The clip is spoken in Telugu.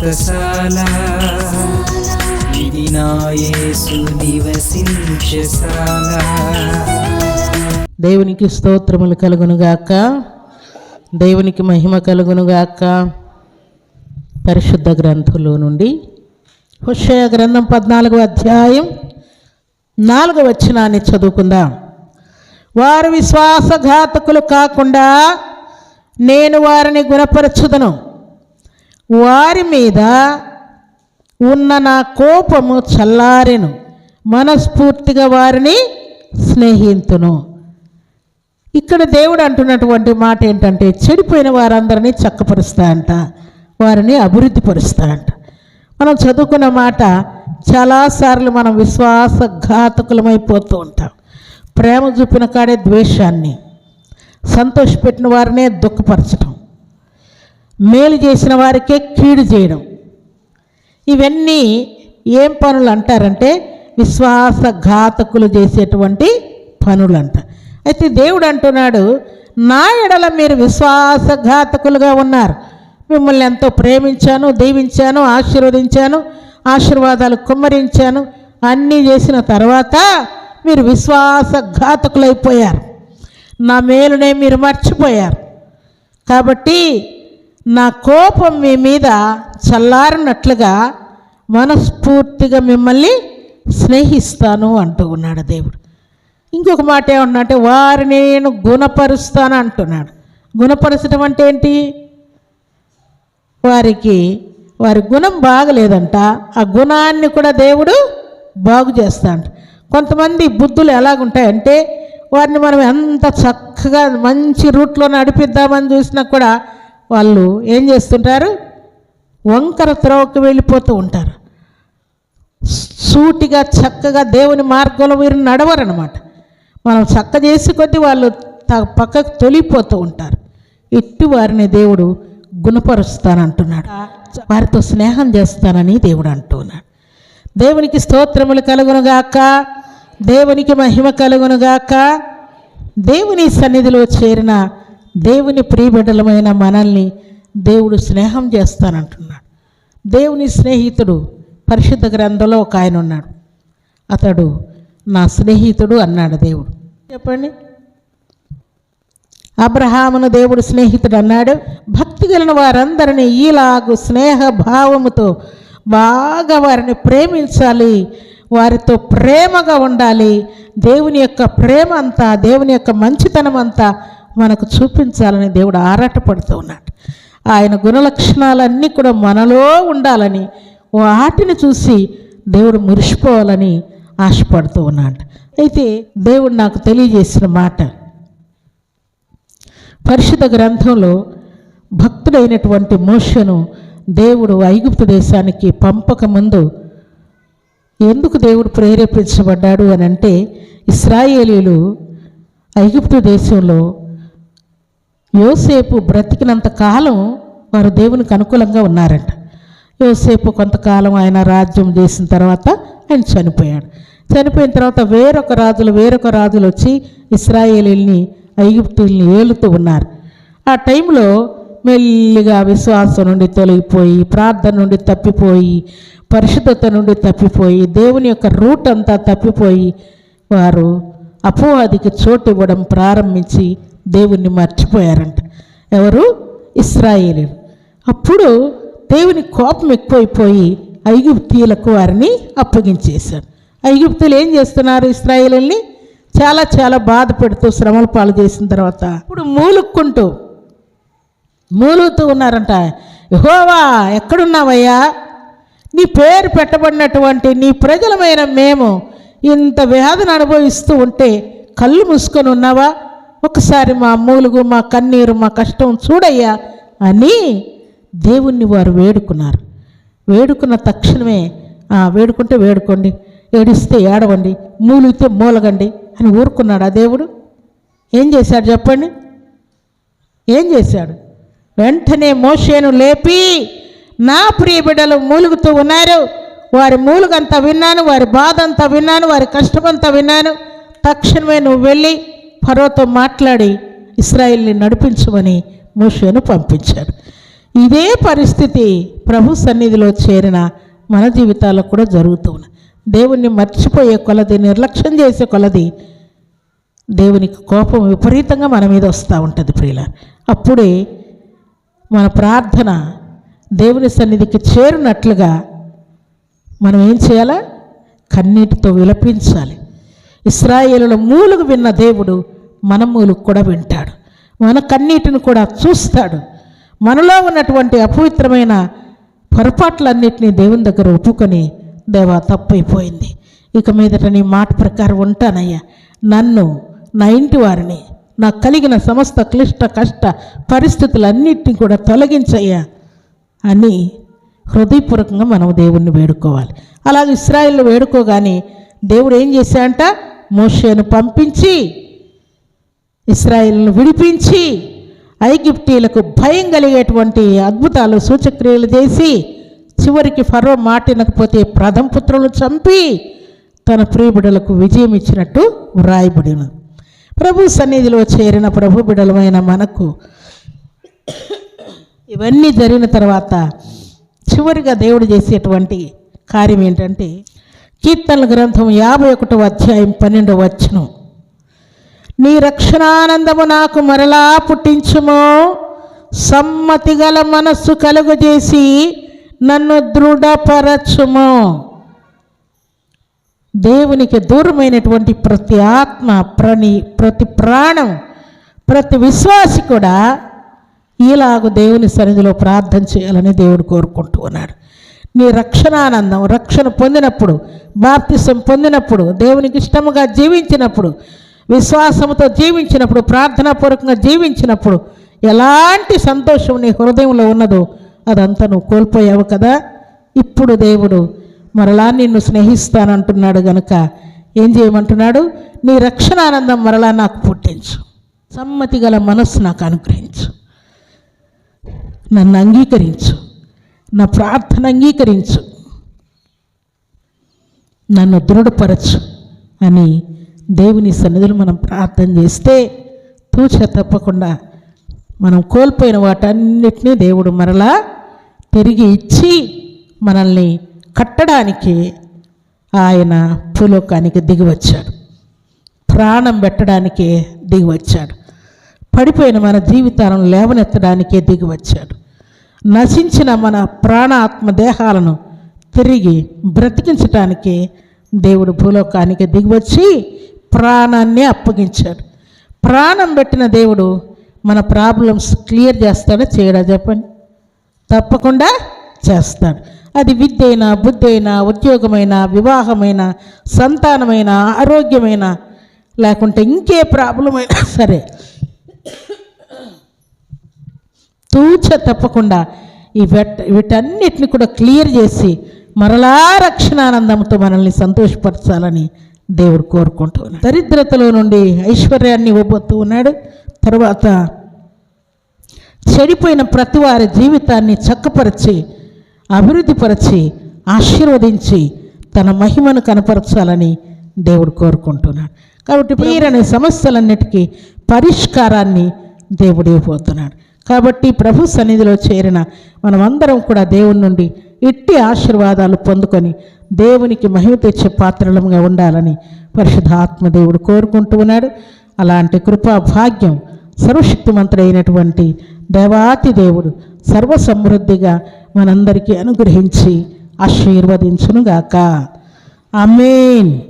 వ్రతశాల ఇది నా నివసించశాల దేవునికి స్తోత్రములు కలుగునుగాక దేవునికి మహిమ కలుగునుగాక పరిశుద్ధ గ్రంథంలో నుండి హుషయ గ్రంథం పద్నాలుగో అధ్యాయం నాలుగో వచనాన్ని చదువుకుందాం. వారు విశ్వాసఘాతకులు కాకుండా నేను వారిని గుణపరచుదను. వారి మీద ఉన్న నా కోపము చల్లారెను మనస్ఫూర్తిగా వారిని స్నేహితును. ఇక్కడ దేవుడు అంటున్నటువంటి మాట ఏంటంటే చెడిపోయిన వారందరినీ చక్కపరుస్తా అంట వారిని అభివృద్ధి పరుస్తా అంట. మనం చదువుకున్న మాట చాలాసార్లు మనం విశ్వాసఘాతకులమైపోతూ ఉంటాం. ప్రేమ చూపిన కాడే ద్వేషాన్ని సంతోషపెట్టిన వారినే దుఃఖపరచడం మేలు చేసిన వారికే కీడు చేయడం. ఇవన్నీ ఏం పనులు అంటారంటే విశ్వాసఘాతకులు చేసేటువంటి పనులు అంట అయితే దేవుడు అంటున్నాడు నా ఎడల మీరు విశ్వాసఘాతకులుగా ఉన్నారు. మిమ్మల్ని ఎంతో ప్రేమించాను దీవించాను ఆశీర్వదించాను ఆశీర్వాదాలు కుమ్మరించాను అన్నీ చేసిన తర్వాత మీరు విశ్వాసఘాతకులైపోయారు నా మేలునే మీరు మర్చిపోయారు. కాబట్టి నా కోపం మీ మీద చల్లారినట్లుగా మనస్ఫూర్తిగా మిమ్మల్ని స్నేహిస్తాను అంటూ ఉన్నాడు దేవుడు. ఇంకొక మాట ఏమన్నా వారిని నేను గుణపరుస్తాను అంటున్నాడు. గుణపరచడం అంటే ఏంటి? వారికి వారి గుణం బాగలేదంట. ఆ గుణాన్ని కూడా దేవుడు బాగు చేస్తాడు. కొంతమంది బుద్ధులు ఎలాగుంటాయంటే వారిని మనం ఎంత చక్కగా మంచి రూట్లో నడిపిద్దామని చూసినా కూడా వాళ్ళు ఏం చేస్తుంటారు? వంకర త్రోవకు వెళ్ళిపోతూ ఉంటారు. సూటిగా చక్కగా దేవుని మార్గంలో వీరు నడవరనమాట. మనం చక్క చేసి కొద్దీ వాళ్ళు త పక్కకు తొలిపోతూ ఉంటారు. ఇట్టి వారిని దేవుడు గుణపరుస్తానంటున్నాడు. వారితో స్నేహం చేస్తానని దేవుడు అంటున్నాడు. దేవునికి స్తోత్రములు కలుగునుగాక దేవునికి మహిమ కలుగునుగాక దేవుని సన్నిధిలో చేరిన దేవుని ప్రియబిడ్డలమైన మనల్ని దేవుడు స్నేహం చేస్తానంటున్నాడు. దేవుని స్నేహితుడు పరిశుద్ధ గ్రంథంలో ఒక ఆయన ఉన్నాడు. అతడు నా స్నేహితుడు అన్నాడు దేవుడు. చెప్పండి. అబ్రహామును దేవుడు స్నేహితుడు అన్నాడు. భక్తి కలిగిన వారందరినీ ఈలాగు స్నేహ భావముతో బాగా వారిని ప్రేమించాలి. వారితో ప్రేమగా ఉండాలి. దేవుని యొక్క ప్రేమ అంతా దేవుని యొక్క మంచితనం అంతా మనకు చూపించాలని దేవుడు ఆరాటపడుతూ ఉన్నాడు. ఆయన గుణలక్షణాలన్నీ కూడా మనలో ఉండాలని వాటిని చూసి దేవుడు మురిసిపోవాలని ఆశపడుతూ ఉన్నాడు. అయితే దేవుడు నాకు తెలియజేసిన మాట పరిశుద్ధ గ్రంథంలో భక్తుడైనటువంటి మోషను దేవుడు ఐగుప్తు దేశానికి పంపక ముందు ఎందుకు దేవుడు ప్రేరేపించబడ్డాడు అని అంటే ఇస్రాయేలీలు ఐగుప్తు దేశంలో యోసేపు బ్రతికినంత కాలం వారు దేవునికి అనుకూలంగా ఉన్నారంట. యోసేపు కొంతకాలం ఆయన రాజ్యం చేసిన తర్వాత ఆయన చనిపోయాడు. చనిపోయిన తర్వాత వేరొక రాజులు వేరొక రాజులు వచ్చి ఇస్రాయేలీల్ని ఐగుప్తుల్ని ఏలుతూ ఉన్నారు. ఆ టైంలో మెల్లిగా విశ్వాసం నుండి తొలగిపోయి ప్రార్థన నుండి తప్పిపోయి పరిశుద్ధత నుండి తప్పిపోయి దేవుని యొక్క రూట్ అంతా తప్పిపోయి వారు అపోవాదికి చోటు ఇవ్వడం ప్రారంభించి దేవుణ్ణి మర్చిపోయారంట. ఎవరు? ఇస్రాయేలీలు. అప్పుడు దేవుని కోపం ఎక్కువైపోయి ఐగుప్తీయులకు వారిని అప్పగించేశారు. ఐగుప్తులు ఏం చేస్తున్నారు ఇస్రాయేలీల్ని? చాలా చాలా బాధ పెడుతూ శ్రమల పాలు చేసిన తర్వాత ఇప్పుడు మూలుక్కుంటూ మూలుగుతూ ఉన్నారంట. యహోవా ఎక్కడున్నావయ్యా? నీ పేరు పెట్టబడినటువంటి నీ ప్రజలమైన మేము ఇంత వ్యాధిని అనుభవిస్తూ ఉంటే కళ్ళు మూసుకొని ఉన్నావా? ఒకసారి మా మూలుగు మా కన్నీరు మా కష్టం చూడయ్యా అని దేవుణ్ణి వారు వేడుకున్నారు. వేడుకున్న తక్షణమే వేడుకుంటే వేడుకోండి ఏడిస్తే ఏడవండి మూలిగితే మూలగండి అని ఊరుకున్నాడు ఆ దేవుడు. ఏం చేశాడు చెప్పండి? ఏం చేశాడు? వెంటనే మోషేను లేపి నా ప్రియ బిడ్డలు మూలుగుతూ ఉన్నారు. వారి మూలుగంతా విన్నాను వారి బాధ అంతా విన్నాను వారి కష్టమంతా విన్నాను. తక్షణమే నువ్వు వెళ్ళి ఫరోతో మాట్లాడి ఇస్రాయిల్ని నడిపించమని మోషేను పంపించాడు ఇదే పరిస్థితి ప్రభు సన్నిధిలో చేరిన మన జీవితాల్లో కూడా జరుగుతూ ఉంది దేవుణ్ణి మర్చిపోయే కొలది నిర్లక్ష్యం చేసే కొలది దేవునికి కోపం విపరీతంగా మన మీద వస్తూ ఉంటుంది ప్రియుల అప్పుడే మన ప్రార్థన దేవుని సన్నిధికి చేరినట్లుగా మనం ఏం చేయాలా? కన్నీటితో విలపించాలి. ఇస్రాయేలుల మూలుగు విన్న దేవుడు మన కూడా వింటాడు. మన కన్నీటిని కూడా చూస్తాడు. మనలో ఉన్నటువంటి అపవిత్రమైన పొరపాట్లన్నింటినీ దేవుని దగ్గర ఒప్పుకొని దేవా తప్పైపోయింది. ఇక మీదట నీ మాట ప్రకారం ఉంటానయ్యా. నన్ను నా ఇంటి వారిని నాకు కలిగిన సమస్త క్లిష్ట కష్ట పరిస్థితులన్నింటినీ కూడా తొలగించయ్యా అని హృదయపూర్వకంగా మనం దేవుణ్ణి వేడుకోవాలి. అలాగే ఇస్రాయిల్ వేడుకోగానే దేవుడు ఏం చేశాడంట? మోషేను పంపించి ఇస్రాయిల్ను విడిపించి ఐగిప్టీలకు భయం కలిగేటువంటి అద్భుతాలు సూచక్రియలు చేసి చివరికి ఫరో మాటినకపోతే ప్రథమపుత్రులు చంపి తన ప్రియబిడలకు విజయం ఇచ్చినట్టు వ్రాయబడిన. ప్రభు సన్నిధిలో చేరిన ప్రభు బిడలమైన మనకు ఇవన్నీ జరిగిన తర్వాత చివరిగా దేవుడు చేసేటువంటి కార్యం ఏంటంటే కీర్తనల గ్రంథం యాభై ఒకటో అధ్యాయం పన్నెండవ వచ్చును నీ రక్షణానందము నాకు మరలా పుట్టించుము. సమ్మతి గల మనస్సు కలుగజేసి నన్ను దృఢపరచుము. దేవునికి దూరమైనటువంటి ప్రతి ఆత్మ ప్రణి ప్రతి ప్రాణం ప్రతి విశ్వాసి కూడా ఈలాగు దేవుని సన్నిధిలో ప్రార్థన చేయాలని దేవుడు కోరుకుంటూ ఉన్నాడు. నీ రక్షణానందం రక్షణ పొందినప్పుడు బాప్తిసం పొందినప్పుడు దేవునికి ఇష్టముగా జీవించినప్పుడు విశ్వాసంతో జీవించినప్పుడు ప్రార్థనాపూర్వకంగా జీవించినప్పుడు ఎలాంటి సంతోషం నీ హృదయంలో ఉన్నదో అదంతా నువ్వు కోల్పోయావు కదా. ఇప్పుడు దేవుడు మరలా నిన్ను స్నేహిస్తానంటున్నాడు గనుక ఏం చేయమంటున్నాడు? నీ రక్షణానందం మరలా నాకు పుట్టించు. సమ్మతి గల మనస్సు నాకు అనుగ్రహించు. నన్ను అంగీకరించు. నా ప్రార్థన అంగీకరించు. నన్ను దృఢపరచు అని దేవుని సన్నిధిలో మనం ప్రార్థన చేస్తే తూచ తప్పకుండా మనం కోల్పోయిన వాటన్నిటినీ దేవుడు మరలా తిరిగి ఇచ్చి మనల్ని కట్టడానికి ఆయన భూలోకానికి దిగివచ్చాడు. ప్రాణం పెట్టడానికే దిగివచ్చాడు. పడిపోయిన మన జీవితాలను లేవనెత్తడానికే దిగివచ్చాడు. నశించిన మన ప్రాణాత్మ దేహాలను తిరిగి బ్రతికించటానికి దేవుడు భూలోకానికి దిగివచ్చి ప్రాణాన్ని అప్పగించాడు. ప్రాణం పెట్టిన దేవుడు మన ప్రాబ్లమ్స్ క్లియర్ చేస్తాడా? చేయడా? చెప్పండి. తప్పకుండా చేస్తాడు. అది విద్య అయినా బుద్ధి అయినా ఉద్యోగమైన వివాహమైన సంతానమైన ఆరోగ్యమైన లేకుంటే ఇంకే ప్రాబ్లం అయినా సరే. తూచ తప్పకుండా ఈ వెట్ వీటన్నిటిని కూడా క్లియర్ చేసి మరలా రక్షణానందంతో మనల్ని సంతోషపరచాలని దేవుడు కోరుకుంటూ దరిద్రతలో నుండి ఐశ్వర్యాన్ని ఇవ్వబోతూ ఉన్నాడు. తర్వాత చెడిపోయిన ప్రతి వారి జీవితాన్ని చక్కపరిచి అభివృద్ధిపరిచి ఆశీర్వదించి తన మహిమను కనపరచాలని దేవుడు కోరుకుంటున్నాడు. కాబట్టి మీరనే సమస్యలన్నిటికీ పరిష్కారాన్ని దేవుడు ఇవ్వబోతున్నాడు. కాబట్టి ప్రభు సన్నిధిలో చేరిన మనమందరం కూడా దేవుని నుండి ఇట్టి ఆశీర్వాదాలు పొందుకొని దేవునికి మహిమ తెచ్చే పాత్రలుగా ఉండాలని పరిశుద్ధ దేవుడు కోరుకుంటూ ఉన్నాడు. అలాంటి కృపా భాగ్యం సర్వశక్తిమంతుడైనటువంటి దేవాతి దేవుడు సర్వసమృద్ధిగా మనందరికీ అనుగ్రహించి ఆశీర్వదించునుగాక. అమీన్